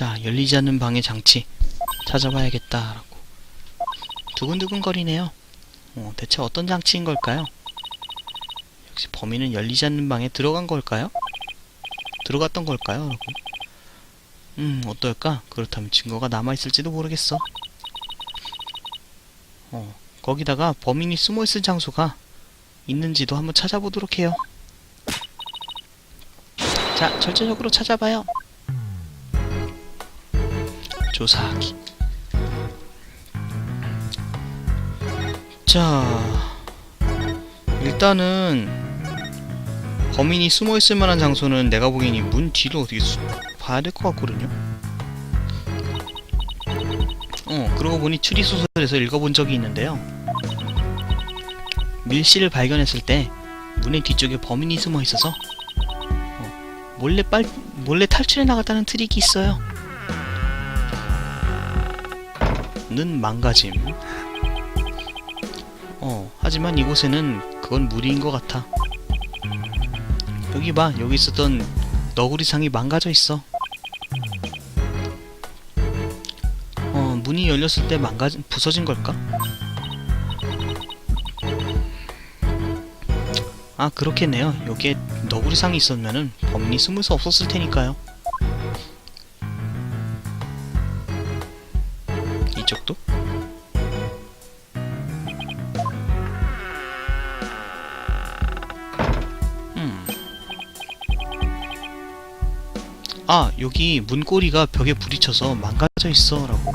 자, 열리지 않는 방의 장치 찾아봐야겠다라고. 두근두근거리네요. 어, 대체 어떤 장치인 걸까요? 역시 범인은 열리지 않는 방에 들어간 걸까요? 들어갔던 걸까요? 라고. 음, 어떨까? 그렇다면 증거가 남아있을지도 모르겠어. 어, 거기다가 범인이 숨어있을 장소가 있는지도 한번 찾아보도록 해요. 자, 절제적으로 찾아봐요. 조사하기. 자, 일단은 범인이 숨어 있을 만한 장소는 내가 보기엔 이문 뒤로 어떻게 수, 봐야 될 것 같거든요. 어, 그러고 보니 추리 소설에서 읽어본 적이 있는데요. 밀실을 발견했을 때 문의 뒤쪽에 범인이 숨어 있어서 어, 몰래 빨 몰래 탈출해 나갔다는 트릭이 있어요. 는 망가짐. 어, 하지만 이곳에는 그건 무리인 것 같아. 여기 봐, 여기 있었던 너구리상이 망가져 있어. 어, 문이 열렸을 때 망가 부서진 걸까? 아, 그렇겠네요. 여기에 너구리상이 있었면은 범인이 숨을 수 없었을 테니까요. 아, 여기 문고리가 벽에 부딪혀서 망가져 있어. 라고.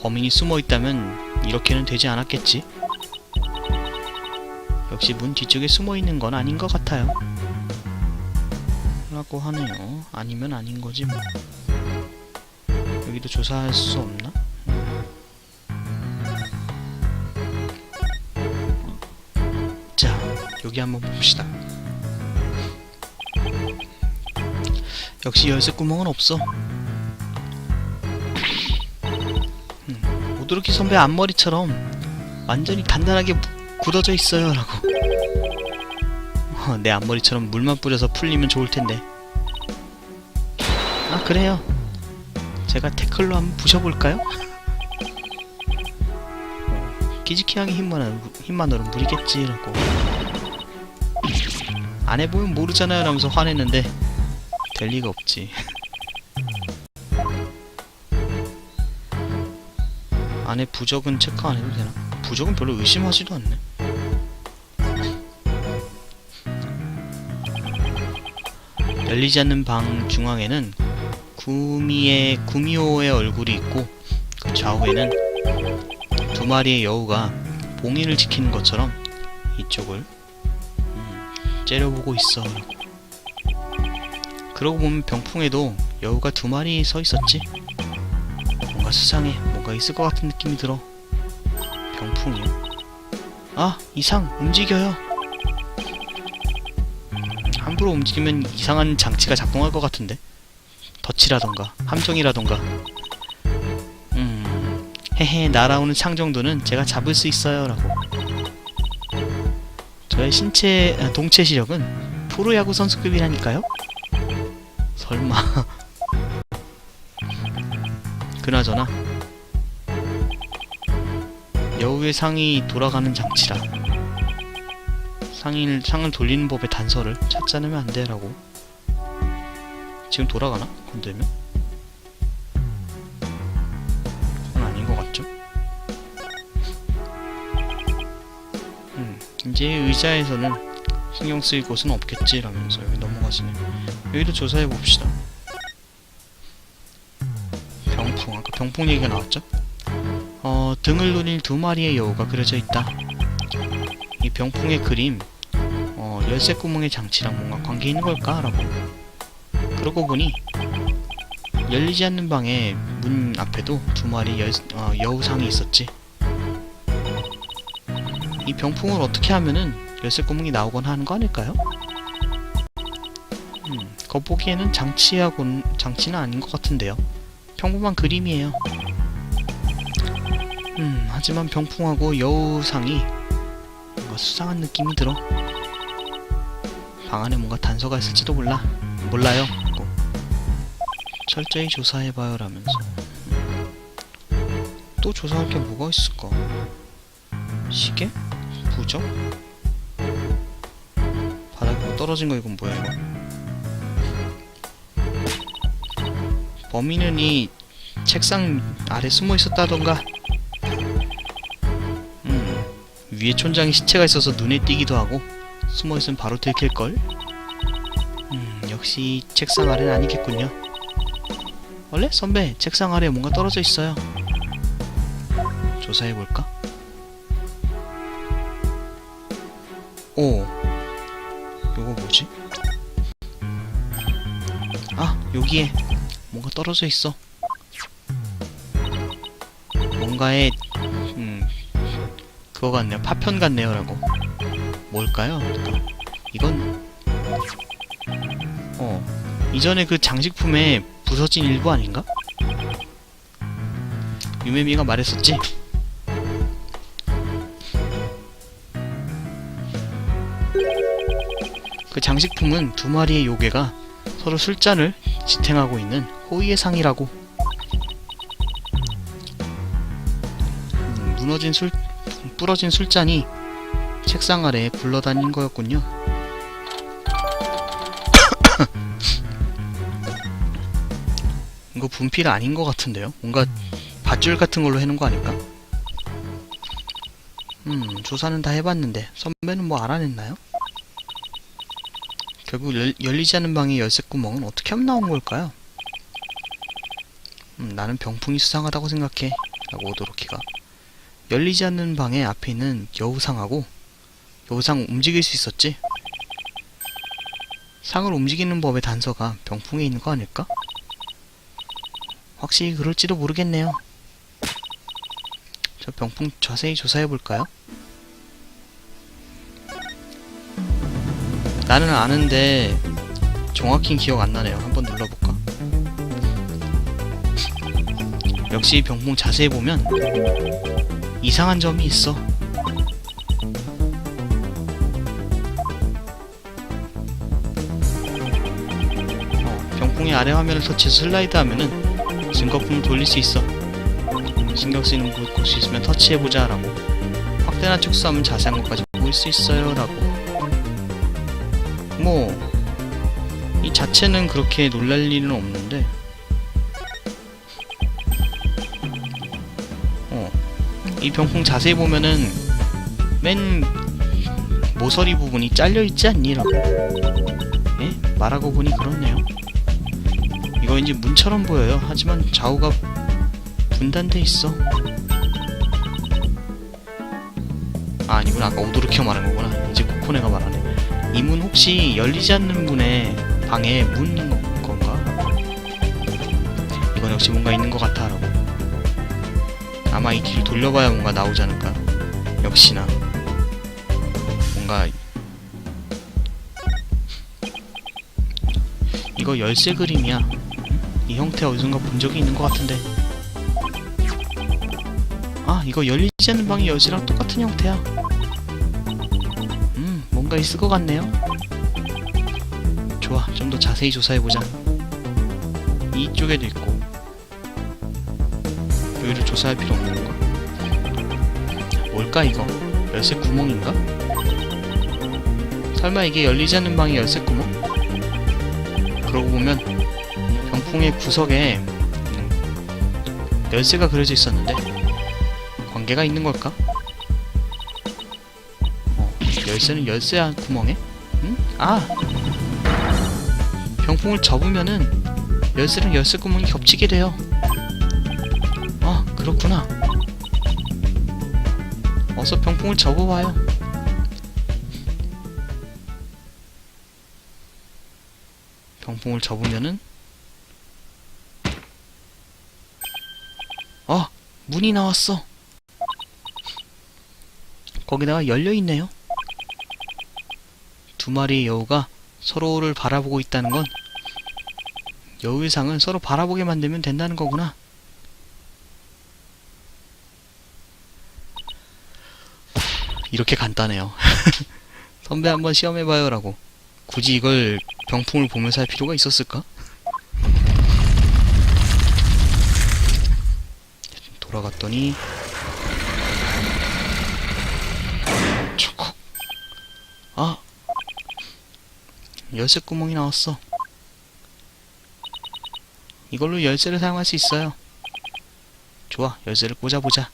범인이 숨어 있다면 이렇게는 되지 않았겠지. 역시 문 뒤쪽에 숨어 있는 건 아닌 것 같아요. 라고 하네요. 아니면 아닌 거지 뭐. 여기도 조사할 수 없나? 자, 여기 한번 봅시다. 역시 열쇠 구멍은 없어. 음, 오도르키 선배 앞머리처럼 완전히 단단하게 무- 굳어져 있어요. 라고. 어, 내 앞머리처럼 물만 뿌려서 풀리면 좋을 텐데. 아, 그래요. 제가 태클로 한번 부셔볼까요? 어, 기지키양의 힘만, 힘만으로 무리겠지라고 안 해보면 모르잖아요 라면서 화냈는데 될 리가 없지 안에 부적은 체크 안 해도 되나? 부적은 별로 의심하지도 않네 열리지 않는 방 중앙에는 구미의 구미호의 얼굴이 있고 그 좌우에는 두 마리의 여우가 봉인을 지키는 것처럼 이쪽을 음, 째려보고 있어. 그러고 보면 병풍에도 여우가 두 마리 서 있었지. 뭔가 수상해. 뭔가 있을 것 같은 느낌이 들어. 병풍이요. 아 이상 움직여요. 함부로 움직이면 이상한 장치가 작동할 것 같은데. 덫이라던가 함정이라던가 음 헤헤 날아오는 창 정도는 제가 잡을 수 있어요 라고 저의 신체 아, 동체 시력은 프로야구 선수급이라니까요 설마 그나저나 여우의 상이 돌아가는 장치라 상을, 상을 돌리는 법의 단서를 찾지 않으면 안 돼라고 지금 돌아가나? 건들면? 그건 아닌 것 같죠? 음, 이제 의자에서는 신경 쓰일 곳은 없겠지라면서 여기 넘어가시네. 여기도 조사해 봅시다. 병풍 얘기가 나왔죠? 어, 등을 누릴 두 마리의 여우가 그려져 있다. 이 병풍의 그림, 어, 열쇠 구멍의 장치랑 뭔가 관계 있는 걸까? 라고 그러고 보니 열리지 않는 방에 문 앞에도 두 마리 여, 어, 여우상이 있었지. 이 병풍을 어떻게 하면은 열쇠 구멍이 나오곤 하는 거 아닐까요? 음, 겉보기에는 장치하고는 장치는 아닌 것 같은데요. 평범한 그림이에요. 음, 하지만 병풍하고 여우상이 뭔가 수상한 느낌이 들어. 방 안에 뭔가 단서가 있을지도 몰라. 몰라요. 고 철저히 조사해봐요 라면서 또 조사할 게 뭐가 있을까 시계? 부적? 바닥에 뭐 떨어진 거 이건 뭐야 이거 범인은 이 책상 아래 숨어 있었다던가. 음 위에 촌장에 시체가 있어서 눈에 띄기도 하고 숨어 있으면 바로 들킬걸? 음 역시 책상 아래는 아니겠군요. 원래 선배 책상 아래에 뭔가 떨어져 있어요. 조사해볼까? 오 요거 뭐지? 아 여기에 떨어져 있어 뭔가의 음 그거 같네요 파편 같네요라고 뭘까요? 이건 어 이전에 그 장식품에 부서진 일부 아닌가? 유메미가 말했었지? 그 장식품은 두 마리의 요괴가 서로 술잔을 지탱하고 있는 호의의 상이라고. 음, 무너진 술, 부러진 술잔이 책상 아래에 굴러다닌 거였군요. 이거 분필 아닌 것 같은데요? 뭔가 밧줄 같은 걸로 해놓은 거 아닐까? 음, 조사는 다 해봤는데 선배는 뭐 알아냈나요? 결국 열, 열리지 않는 방의 열쇠 구멍은 어떻게 하면 나온 걸까요? 음, 나는 병풍이 수상하다고 생각해. 라고 오도로키가. 열리지 않는 방의 앞에 있는 여우상하고 여우상 움직일 수 있었지? 상을 움직이는 법의 단서가 병풍에 있는 거 아닐까? 확실히 그럴지도 모르겠네요. 저 병풍 자세히 조사해 볼까요? 나는 아는데 정확히 기억 안 나네요. 한번 눌러볼까? 역시 병풍 자세히 보면 이상한 점이 있어. 어, 병풍의 아래 화면을 터치해서 슬라이드 하면은 증거품을 돌릴 수 있어. 신경 쓰이는 곳이 있으면 터치해보자 라고. 확대나 축소하면 자세한 것까지 보일 수 있어요 라고. 뭐 이 자체는 그렇게 놀랄 일은 없는데. 어, 이 병풍 자세히 보면은 맨 모서리 부분이 잘려 있지 않니 라고. 예? 말하고 보니 그렇네요. 이거 왠지 문처럼 보여요. 하지만 좌우가 분단돼 있어. 아 아니구나. 아까 오도르키가 말한 거구나. 이제 코코네가 말하네 이 문 혹시 열리지 않는 문에 방에 문 건가? 이건 역시 뭔가 있는 것 같아 라고. 아마 이 길을 돌려봐야 뭔가 나오지 않을까? 역시나. 뭔가 이거 열쇠 그림이야. 이 형태 어디선가 본 적이 있는 것 같은데. 아 이거 열리지 않는 방의 열쇠랑 똑같은 형태야. 음 뭔가 있을 것 같네요 좋아 좀 더 자세히 조사해보자 이쪽에도 있고 여기를 조사할 필요 없는 건가? 뭘까 이거? 열쇠 구멍인가? 설마 이게 열리지 않는 방의 열쇠 구멍? 그러고 보면 병풍의 구석에 음, 열쇠가 그려져 있었는데 관계가 있는 걸까? 어, 열쇠는 열쇠 구멍에? 응? 아! 병풍을 접으면은 열쇠랑 열쇠 구멍이 겹치게 돼요. 아, 그렇구나. 어서 병풍을 접어봐요. 병풍을 접으면은 아, 문이 나왔어. 거기다가 열려 있네요. 두 마리의 여우가 서로를 바라보고 있다는 건 여우의상은 서로 바라보게 만들면 된다는 거구나. 이렇게 간단해요. 선배 한번 시험해봐요 라고. 굳이 이걸 병풍을 보면서 할 필요가 있었을까? 돌아갔더니 열쇠 구멍이 나왔어. 이걸로 열쇠를 사용할 수 있어요. 좋아 열쇠를 꽂아보자.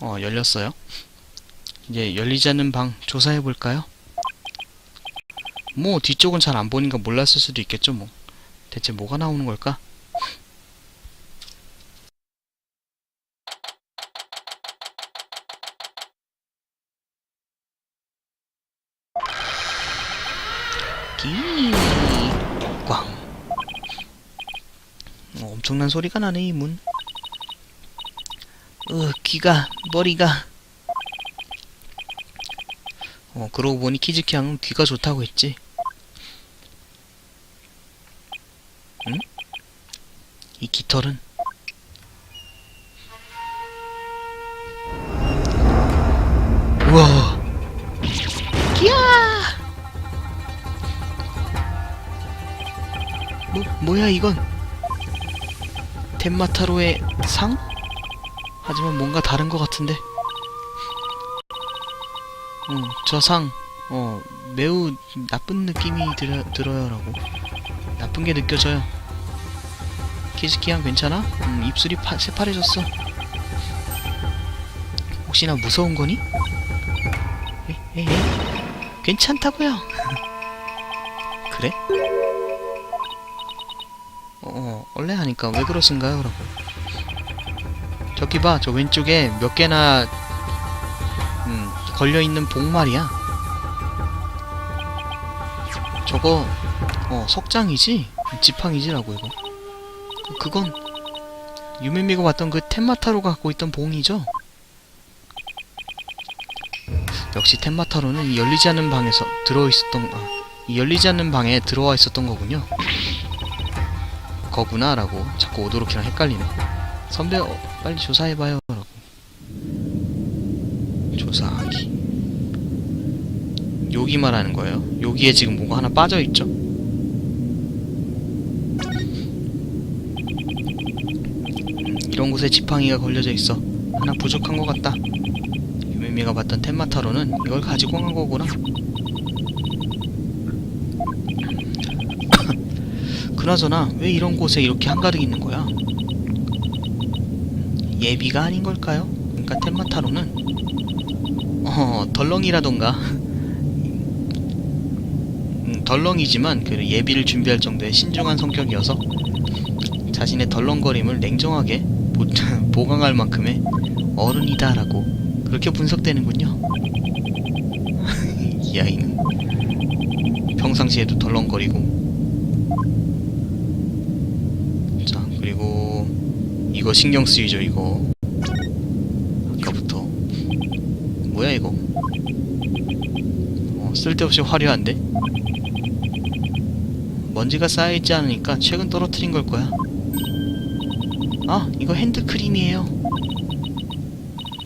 어 열렸어요. 이제 열리지 않는 방 조사해 볼까요? 뭐 뒤쪽은 잘 안 보니까 몰랐을 수도 있겠죠 뭐. 대체 뭐가 나오는 걸까? 엄청난 소리가 나네 이 문. 으 귀가 머리가. 어 그러고 보니 키즈키 양은 귀가 좋다고 했지. 응? 이 깃털은? 우와. 끼야 뭐, 뭐야 이건 템마타로의 상? 하지만 뭔가 다른 것 같은데 어, 저 상, 어, 매우 나쁜 느낌이 들어, 들어요 라고. 나쁜 게 느껴져요. 키즈키양 괜찮아? 음, 입술이 파, 새파래졌어. 혹시나 무서운 거니? 에, 에, 에? 괜찮다고요. 그래? 어, 원래 하니까 왜 그러신가요? 라고. 저기 봐, 저 왼쪽에 몇 개나 음, 걸려있는 복 말이야. 저거, 어, 석장이지? 지팡이지라고, 이거. 그- 그건, 유미미가 봤던 그 텐마타로가 갖고 있던 봉이죠? 역시 텐마타로는 이 열리지 않는 방에서 들어있었던, 아, 이 열리지 않는 방에 들어와 있었던 거군요. 거구나, 라고. 자꾸 오도로키랑 헷갈리네. 선배, 어, 빨리 조사해봐요, 라고. 조사하기. 여기 말하는 거예요. 여기에 지금 뭐가 하나 빠져 있죠. 음, 이런 곳에 지팡이가 걸려져 있어. 하나 부족한 것 같다. 유미미가 봤던 텐마타로는 이걸 가지고 간 거구나. 그나저나 왜 이런 곳에 이렇게 한가득 있는 거야? 예비가 아닌 걸까요? 그러니까 텐마타로는 어, 덜렁이라던가 음, 덜렁이지만 그 예비를 준비할 정도의 신중한 성격이어서 자신의 덜렁거림을 냉정하게 보, 보강할 만큼의 어른이다라고 그렇게 분석되는군요. 이 아이는 평상시에도 덜렁거리고 자 그리고 이거 신경 쓰이죠 이거 아까부터 뭐야 이거? 어, 쓸데없이 화려한데? 먼지가 쌓여있지 않으니까 최근 떨어뜨린 걸 거야. 아, 이거 핸드크림이에요.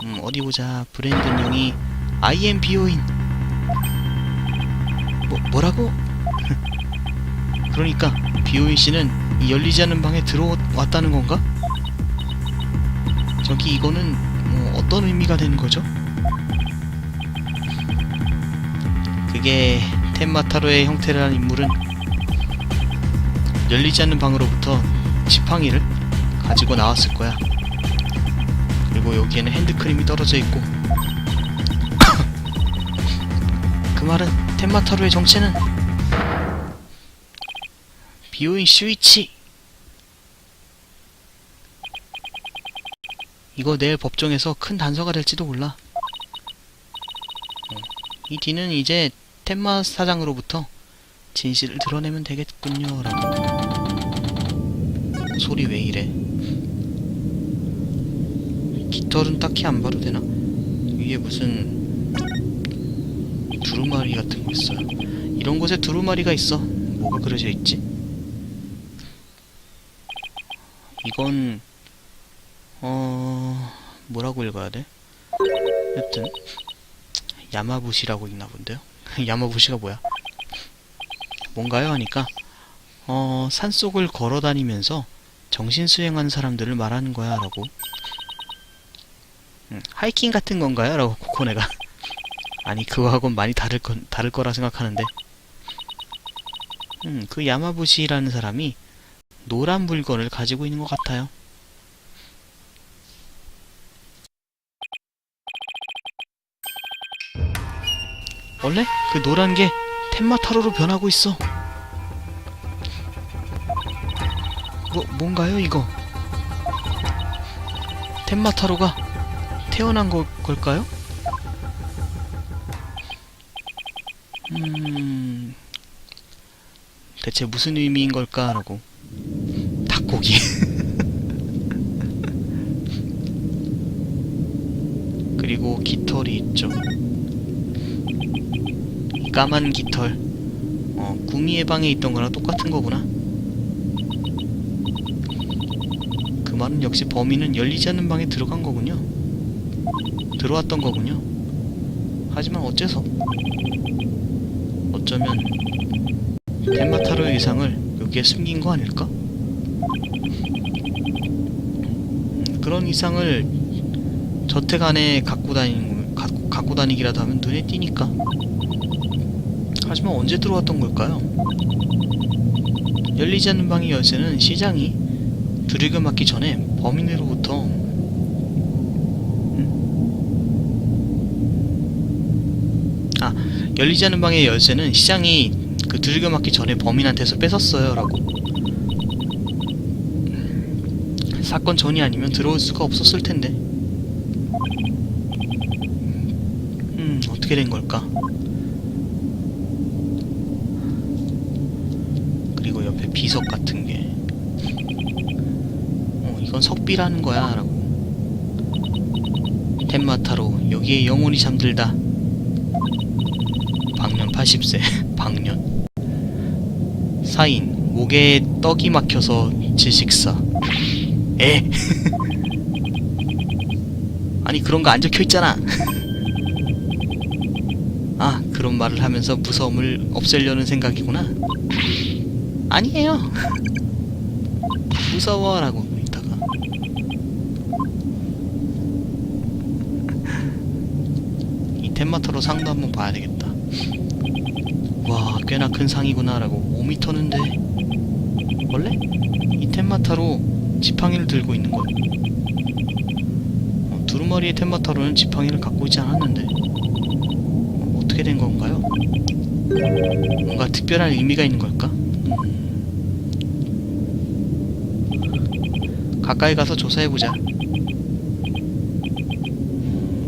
음, 어디 보자. 브랜든용이 IM 비오인. 뭐, 뭐라고? 그러니까 비오인 씨는 이 열리지 않는 방에 들어왔다는 건가? 저기 이거는 뭐 어떤 의미가 되는 거죠? 그게 텐마타로의 형태를 한 인물은 열리지 않는 방으로부터 지팡이를 가지고 나왔을 거야. 그리고 여기에는 핸드크림이 떨어져 있고 그 말은 텐마타로의 정체는 비오인 슈이치 이거 내일 법정에서 큰 단서가 될지도 몰라. 어, 이 뒤는 이제 텐마 사장으로부터 진실을 드러내면 되겠군요. 라고. 소리 왜 이래? 깃털은 딱히 안 봐도 되나? 위에 무슨 두루마리 같은 거 있어요. 이런 곳에 두루마리가 있어. 뭐가 그려져 있지? 이건 어 뭐라고 읽어야 돼? 여튼 야마부시라고 읽나 본데요. 야마부시가 뭐야? 뭔가요? 하니까 어, 산속을 걸어 다니면서 정신 수행하는 사람들을 말하는 거야 라고 음, 하이킹 같은 건가요? 라고 코코네가 아니 그거하고는 많이 다를, 건, 다를 거라 생각하는데 음, 그 야마부시라는 사람이 노란 물건을 가지고 있는 것 같아요 원래 그 노란 게 텐마타로로 변하고 있어. 뭐, 뭔가요 이거? 텐마타로가 태어난 거, 걸까요? 음... 대체 무슨 의미인 걸까라고. 닭고기. 그리고 깃털이 있죠. 이 까만 깃털. 어, 구미의 방에 있던 거랑 똑같은 거구나. 그 말은 역시 범인은 열리지 않는 방에 들어간 거군요. 들어왔던 거군요. 하지만 어째서? 어쩌면 텐마타로의 의상을 여기에 숨긴 거 아닐까? 음, 그런 의상을 저택 안에 갖고 다니는 갖고, 갖고 다니기라도 하면 눈에 띄니까 하지만 언제 들어왔던 걸까요? 열리지 않는 방의 열쇠는 시장이 두들겨 맞기 전에 범인으로부터 음? 아 열리지 않는 방의 열쇠는 시장이 그 두들겨 맞기 전에 범인한테서 뺏었어요 라고 사건 전이 아니면 들어올 수가 없었을 텐데 음 어떻게 된 걸까 옆에 비석 같은 게. 어, 이건 석비라는 거야 라고. 텐마타로 여기에 영혼이 잠들다. 방년 80세 방년. 사인 목에 떡이 막혀서 질식사. 에? 아니 그런 거 안 적혀 있잖아. 아 그런 말을 하면서 무서움을 없애려는 생각이구나 아니에요. 무서워라고 있다가. 이 텐마토로 상도 한번 봐야 되겠다. 와 꽤나 큰 상이구나 라고. 5미터는데? 원래? 이 텐마타로 지팡이를 들고 있는 거야. 어, 두루마리의 텐마타로는 지팡이를 갖고 있지 않았는데. 어, 어떻게 된 건가요? 뭔가 특별한 의미가 있는 걸까? 음. 가까이 가서 조사해보자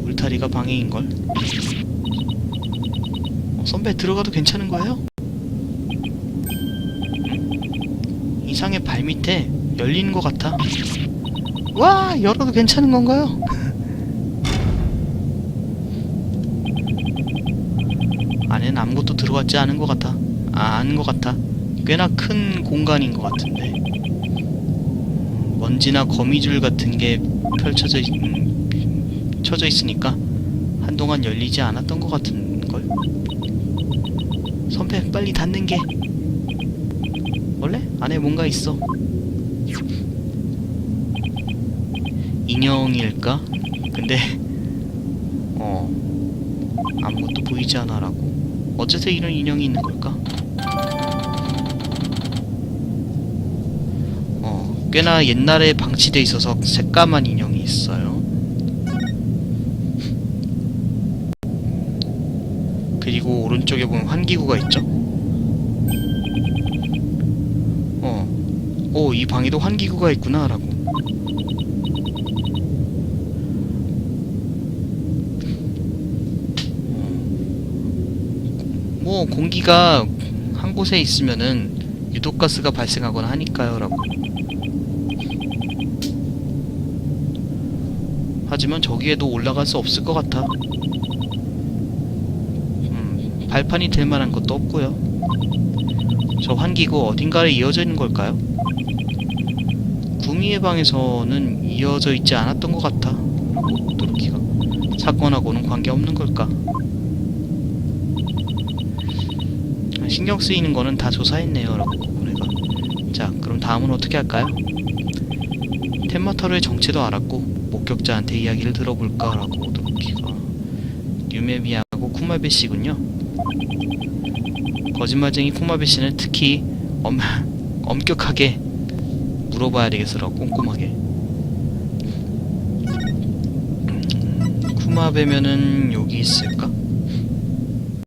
울타리가 방해인걸 어, 선배 들어가도 괜찮은 거예요? 음? 이상의 발밑에 열리는 것 같아 와 열어도 괜찮은 건가요? 안에는 아무것도 들어갔지 않은 것 같아 아, 않은 것 같아 꽤나 큰 공간인 것 같은데 먼지나 거미줄 같은 게 펼쳐져 있, 음, 쳐져 있으니까 한동안 열리지 않았던 것 같은걸 선배 빨리 닫는 게 원래 안에 뭔가 있어 인형일까? 근데 어 아무것도 보이지 않아라고 어째서 이런 인형이 있는 걸까? 꽤나 옛날에 방치돼 있어서 새까만 인형이 있어요 그리고 오른쪽에 보면 환기구가 있죠 어, 오, 이 방에도 환기구가 있구나, 라고. 뭐, 공기가 한 곳에 있으면은 유독가스가 발생하거나 하니까요, 라고. 하지만 저기에도 올라갈 수 없을 것 같아. 음, 발판이 될 만한 것도 없고요. 저 환기구 어딘가에 이어져 있는 걸까요? 구미의 방에서는 이어져 있지 않았던 것 같아. 도로키가 사건하고는 관계없는 걸까? 신경 쓰이는 거는 다 조사했네요. 라고 우리가. 자, 그럼 다음은 어떻게 할까요? 텐마타로의 정체도 알았고 목격자한테 이야기를 들어볼까라고 도끼가 유메미하고 쿠마베 씨군요. 거짓말쟁이 쿠마베 씨는 특히 엄, 엄격하게 물어봐야 되겠어라고 꼼꼼하게. 음, 쿠마베면은 여기 있을까?